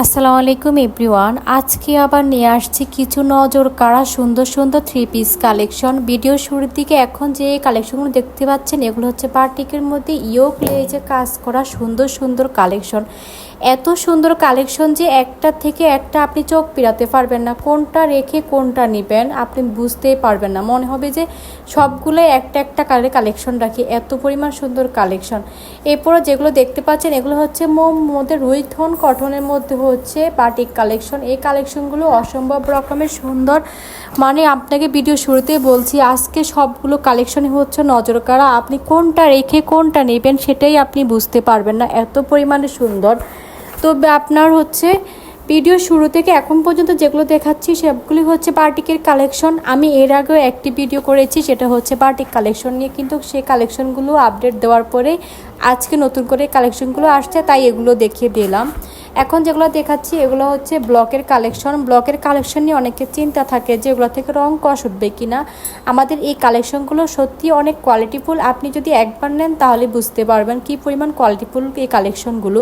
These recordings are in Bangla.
আসসালামু আলাইকুম, এভরিওয়ান। আজকে আবার নিয়ে আসছি কিছু নজর কাড়া সুন্দর সুন্দর থ্রি পিস কালেকশন ভিডিও শুরুর দিকে এখন যে কালেকশনগুলো দেখতে পাচ্ছেন, এগুলো হচ্ছে পার্টিকের মধ্যে ইয়োক লেজে কাজ করা সুন্দর সুন্দর কালেকশন এত সুন্দর কালেকশন যে একটা থেকে একটা আপনি চোখ পিরাতে পারবেন না, কোনটা রেখে কোনটা নেবেন আপনি বুঝতেই পারবেন না। মনে হবে যে সবগুলোই একটা একটা কালারে কালেকশন রাখি, এত পরিমাণ সুন্দর কালেকশন এরপরও যেগুলো দেখতে পাচ্ছেন, এগুলো হচ্ছে মোম মধ্যে রুইথন কটনের মধ্যে হচ্ছে বাটিক কালেকশন। এই কালেকশনগুলো অসম্ভব রকমের সুন্দর। মানে আপনাকে ভিডিও শুরুতেই বলছি, আজকে সবগুলো কালেকশনই হচ্ছে নজর কাড়া আপনি কোনটা রেখে কোনটা নেবেন সেটাই আপনি বুঝতে পারবেন না। এত পরিমাণে সুন্দর। তো আপনার হচ্ছে ভিডিও শুরু থেকে এখন পর্যন্ত যেগুলো দেখাচ্ছি, সবগুলি হচ্ছে বাটিকের কালেকশন। আমি এর আগেও একটি ভিডিও করেছি, সেটা হচ্ছে বাটিক কালেকশন নিয়ে। কিন্তু সেই কালেকশনগুলো আপডেট দেওয়ার পরে আজকে নতুন করে কালেকশনগুলো আসছে, তাই এগুলো দেখিয়ে দিলাম। এখন যেগুলো দেখাচ্ছি, এগুলো হচ্ছে ব্লকের কালেকশন। ব্লকের কালেকশন নিয়ে অনেকের চিন্তা থাকে যে এগুলো থেকে রং কষ উঠবে কি না আমাদের এই কালেকশনগুলো সত্যি অনেক কোয়ালিটিফুল আপনি যদি একবার নেন, তাহলে বুঝতে পারবেন কি পরিমাণ কোয়ালিটিফুল এই কালেকশনগুলো।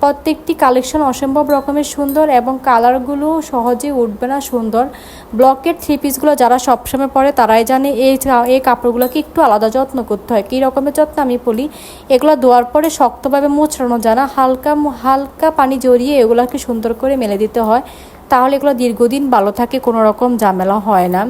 প্রত্যেকটি কালেকশন অসম্ভব রকমের সুন্দর এবং কালারগুলো সহজে উঠবে না সুন্দর। ব্লকের থ্রি পিসগুলো যারা সবসময় পরে, তারাই জানে এই এই কাপড়গুলোকে একটু আলাদা যত্ন করতে হয়। কী রকমের যত্ন আমি বলি, এগুলো ধোয়ার পরে শক্তভাবে মোছড়ানো যায় না। হালকা হালকা পানি জড়িয়ে এগুলোকে সুন্দর করে মেলে দিতে হয়, তাহলে এগুলো দীর্ঘদিন ভালো থাকে কোনো রকম ঝামেলা হয় না।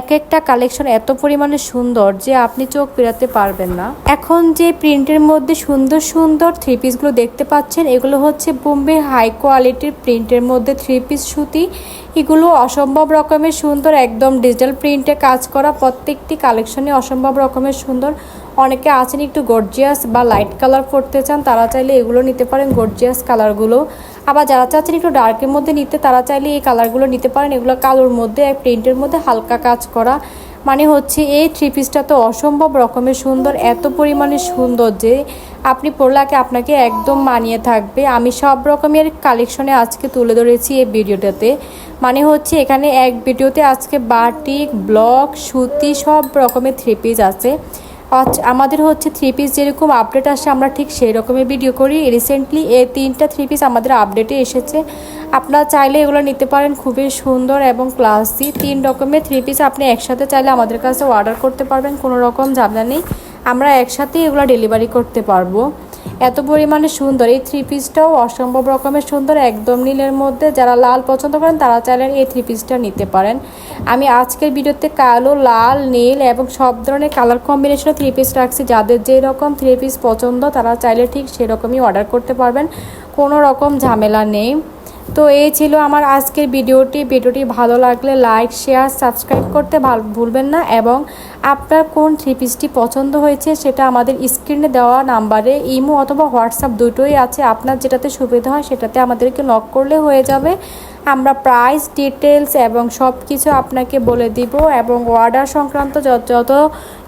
এক একটা কালেকশন এত পরিমাণে সুন্দর যে আপনি চোখ পেরাতে পারবেন না। এখন যে প্রিন্টের মধ্যে সুন্দর সুন্দর থ্রি পিসগুলো দেখতে পাচ্ছেন, এগুলো হচ্ছে বোম্বে হাই কোয়ালিটির প্রিন্টের মধ্যে থ্রি পিস সুতি। এগুলো অসম্ভব রকমের সুন্দর, একদম ডিজিটাল প্রিন্টে কাজ করা প্রত্যেকটি কালেকশনে অসম্ভব রকমের সুন্দর। অনেকে আছেন একটু গর্জিয়াস বা লাইট কালার পরতে চান, তারা চাইলে এগুলো নিতে পারেন গর্জিয়াস কালারগুলো আবার যারা চাচ্ছেন একটু ডার্কের মধ্যে নিতে, তারা চাইলে এই কালারগুলো নিতে পারেন। এগুলো কালোর মধ্যে, এক প্রিন্টের মধ্যে হালকা কাজ করা। মানে হচ্ছে এই থ্রি পিসটা তো অসম্ভব রকমের সুন্দর, এত পরিমাণে সুন্দর যে আপনি পড়লাকে আপনাকে একদম মানিয়ে থাকবে। আমি সব রকমের কালেকশনে আজকে তুলে ধরেছি এই ভিডিওটাতে। মানে হচ্ছে এখানে এক ভিডিওতে আজকে বাটিক ব্লক সুতি সব রকমের থ্রি পিস আছে। আমাদের হচ্ছে থ্রি পিস যেরকম আপডেট আসে, আমরা ঠিক সেই রকমের ভিডিও করি। রিসেন্টলি এই তিনটা থ্রি পিস আমাদের আপডেটে এসেছে। আপনারা চাইলে এগুলো নিতে পারেন, খুবই সুন্দর এবং ক্লাসি তিন রকমের থ্রি পিস আপনি একসাথে চাইলে আমাদের কাছে অর্ডার করতে পারবেন, কোনো রকম ঝামেলা নেই। আমরা একসাথেই এগুলো ডেলিভারি করতে পারব। এত পরিমাণে সুন্দর। এই থ্রি পিসটাও অসম্ভব রকমের সুন্দর, একদম নীলের মধ্যে। যারা লাল পছন্দ করেন, তারা চাইলে এই থ্রি পিসটা নিতে পারেন। আমি আজকের ভিডিওতে কালো, লাল, নীল এবং সব ধরনের কালার কম্বিনেশনে থ্রি পিস রাখছি। যাদের যেই রকম থ্রি পিস পছন্দ, তারা চাইলে ঠিক সেরকমই অর্ডার করতে পারবেন। কোনো রকম ঝামেলা নেই। তো এই ছিল আমার আজকের ভিডিওটি। ভিডিওটি ভালো লাগলে লাইক, শেয়ার, সাবস্ক্রাইব করতে ভুলবেন না এবং আপনার কোন থ্রি পিসটি পছন্দ হয়েছে সেটা আমাদের স্ক্রিনে দেওয়া নাম্বারে ইমো অথবা হোয়াটসঅ্যাপ দুটোই আছে। আপনার যেটাতে সুবিধা হয় সেটাতে আমাদেরকে নক করলে হয়ে যাবে। আমরা প্রাইস ডিটেলস এবং সব কিছু আপনাকে বলে দিব এবং অর্ডার সংক্রান্ত যত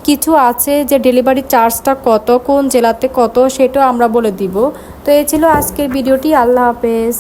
কিছু আছে, যে ডেলিভারি চার্জটা কত, কোন জেলাতে কত, সেটাও আমরা বলে দিব। তো এই ছিল আজকের ভিডিওটি। আল্লাহ হাফেজ।